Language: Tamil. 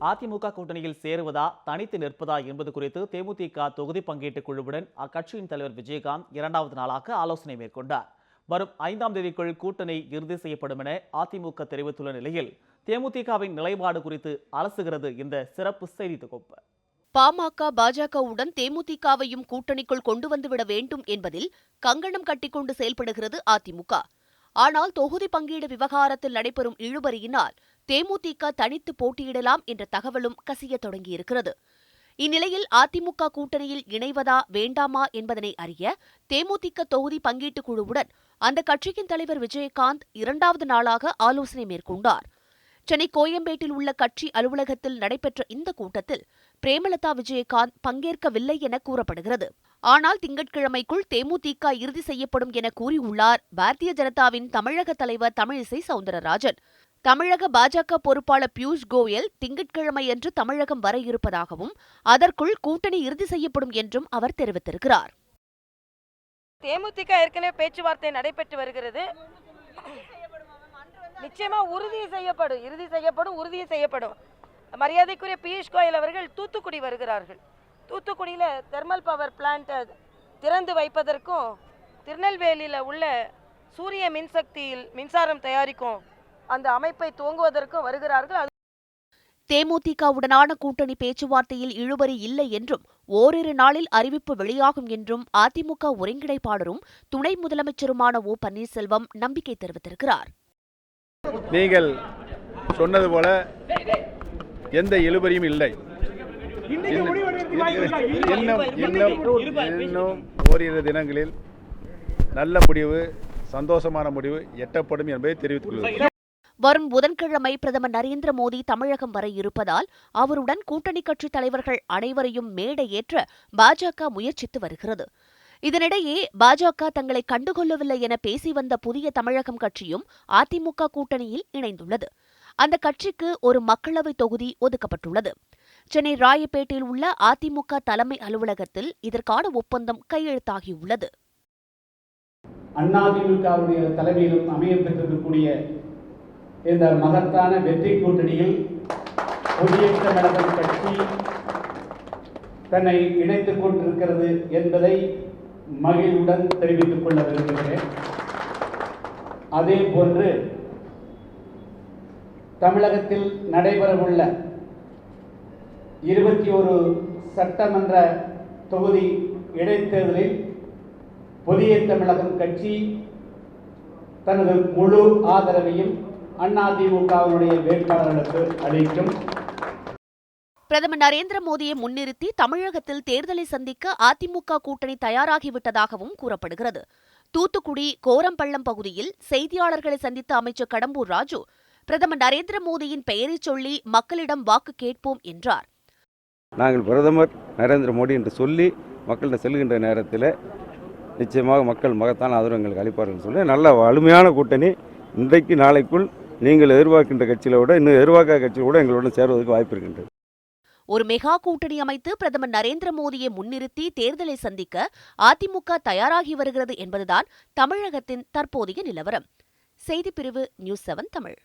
அதிமுக கூட்டணியில் சேருவதா தனித்து நிற்பதா என்பது குறித்து தேமுதிக தொகுதி பங்கீட்டு குழுவுடன் அக்கட்சியின் தலைவர் விஜயகாந்த் இரண்டாவது நாளாக ஆலோசனை மேற்கொண்டார். வரும் ஐந்தாம் தேதிக்குள் கூட்டணி இறுதி செய்யப்படும் என அதிமுக தெரிவித்துள்ள நிலையில் தேமுதிகவின் நிலைப்பாடு குறித்து அலசுகிறது இந்த சிறப்பு செய்தி தொகுப்பு. பாமக பாஜகவுடன் தேமுதிகவையும் கூட்டணிக்குள் கொண்டு வந்துவிட வேண்டும் என்பதில் கங்கணம் கட்டிக்கொண்டு செயல்படுகிறது அதிமுக. ஆனால் தொகுதி பங்கீடு விவகாரத்தில் நடைபெறும் இழுபறியினால் தேமுதிக தனித்து போட்டியிடலாம் என்ற தகவலும் கசியத் தொடங்கியிருக்கிறது. இந்நிலையில் அதிமுக கூட்டணியில் இணைவதா வேண்டாமா என்பதனை அறிய தேமுதிக தொகுதி பங்கீட்டுக் குழுவுடன் அந்த கட்சியின் தலைவர் விஜயகாந்த் இரண்டாவது நாளாக ஆலோசனை மேற்கொண்டார். சென்னை கோயம்பேட்டில் உள்ள கட்சி அலுவலகத்தில் நடைபெற்ற இந்த கூட்டத்தில் பிரேமலதா விஜயகாந்த் பங்கேற்கவில்லை என கூறப்படுகிறது. ஆனால் திங்கட்கிழமைக்குள் தேமுதிக இறுதி செய்யப்படும் என கூறியுள்ளார் பாரதிய ஜனதாவின் தமிழக தலைவர் தமிழிசை சவுந்தரராஜன். தமிழக பாஜக பொறுப்பாளர் பியூஷ் கோயல் திங்கட்கிழமையன்று தமிழகம் வர இருப்பதாகவும் அதற்குள் கூட்டணி இறுதி செய்யப்படும் என்றும் அவர் தெரிவித்திருக்கிறார். தேமுதிக ஏற்கனவே பேச்சுவார்த்தை நடைபெற்று வருகிறது. நிச்சயமா உறுதி செய்யப்படும் இறுதி செய்யப்படும் உறுதி செய்யப்படும். மரியாதைக்குரிய பியூஷ் கோயல் அவர்கள் தூத்துக்குடி வருகிறார்கள். தூத்துக்குடியில் தெர்மல் பவர் பிளான்ட்டை திறந்து வைப்பதற்கும் திருநெல்வேலியில் உள்ள சூரிய மின்சக்தியில் மின்சாரம் தயாரிக்கும் அந்த அமைப்பை துவங்குவதற்கும் வருகிறார்கள். தேமுதிகவுடனான கூட்டணி பேச்சுவார்த்தையில் இழுபறி இல்லை என்றும் ஓரிரு நாளில் அறிவிப்பு வெளியாகும் என்றும் அதிமுக ஒருங்கிணைப்பாளரும் துணை முதலமைச்சருமான ஓ பன்னீர்செல்வம் நம்பிக்கை தெரிவித்திருக்கிறார். நீங்கள் சொன்னது போல எந்த இழுபறியும் இல்லை. இன்னும் ஓரிரு தினங்களில் நல்ல முடிவு சந்தோஷமான முடிவு எட்டப்படும் என்பதை தெரிவித்துள்ளது வரும் புதன்கிழமை பிரதமர் நரேந்திர மோடி தமிழகம் வர இருப்பதால் அவருடன் கூட்டணி கட்சித் தலைவர்கள் அனைவரையும் மேடையேற்ற பாஜக முயற்சித்து வருகிறது. இதனிடையே பாஜக தங்களை கண்டுகொள்ளவில்லை என பேசி வந்த புதிய தமிழகம் கட்சியும் அதிமுக கூட்டணியில் இணைந்துள்ளது. அந்த கட்சிக்கு ஒரு மக்களவைத் தொகுதி ஒதுக்கப்பட்டுள்ளது. சென்னை ராயப்பேட்டையில் உள்ள அதிமுக தலைமை அலுவலகத்தில் இதற்கான ஒப்பந்தம் கையெழுத்தாகியுள்ளது. அதிமுகவுடைய தலைமையிலும் அமைய பெற்றிருக்கக்கூடிய இந்த மகத்தான வெற்றி கூட்டணியில் புதிய நடக்கும் கட்சி தன்னை இணைத்துக் கொண்டிருக்கிறது என்பதை மகிழ்வுடன் தெரிவித்துக் கொள்ள விரும்புகிறேன். அதே போன்று தமிழகத்தில் நடைபெறவுள்ள இருபத்தி ஒரு சட்டமன்ற தொகுதி இடைத்தேர்தலில் புதிய தமிழகம் கட்சி தனது முழு ஆதரவையும் அதிமுகவினுடைய வேட்பாளர்களுக்கு அளிக்கும். பிரதமர் நரேந்திர மோடியை முன்னிறுத்தி தமிழகத்தில் தேர்தலை சந்திக்க அதிமுக கூட்டணி தயாராகிவிட்டதாகவும் கூறப்படுகிறது. தூத்துக்குடி கோரம்பள்ளம் பகுதியில் செய்தியாளர்களை சந்தித்த அமைச்சர் கடம்பூர் ராஜு பிரதமர் நரேந்திர மோடியின் பெயரைச் சொல்லி மக்களிடம் வாக்கு கேட்போம் என்றார். நாங்கள் பிரதமர் நரேந்திர மோடி என்று சொல்லி மக்களிடம் செல்கின்ற நேரத்தில் நிச்சயமாக மக்கள் மகத்தான ஆதரவு எங்களுக்கு அளிப்பார்கள் சொல்லி நல்ல வலிமையான கூட்டணி இன்றைக்கு நாளைக்குள் நீங்கள் எதிர்பார்க்கின்ற கட்சியில விட இன்னும் எதிர்பார்க்காத கட்சியில் கூட எங்களுடன் சேருவதற்கு வாய்ப்பு இருக்கின்றது. ஒரு மெகா கூட்டணி அமைத்து பிரதமர் நரேந்திர மோடியை முன்னிறுத்தி தேர்தலை சந்திக்க அதிமுக தயாராகி வருகிறது என்பதுதான் தமிழகத்தின் தற்போதைய நிலவரம். செய்திப்பிரிவு நியூஸ் செவன் தமிழ்.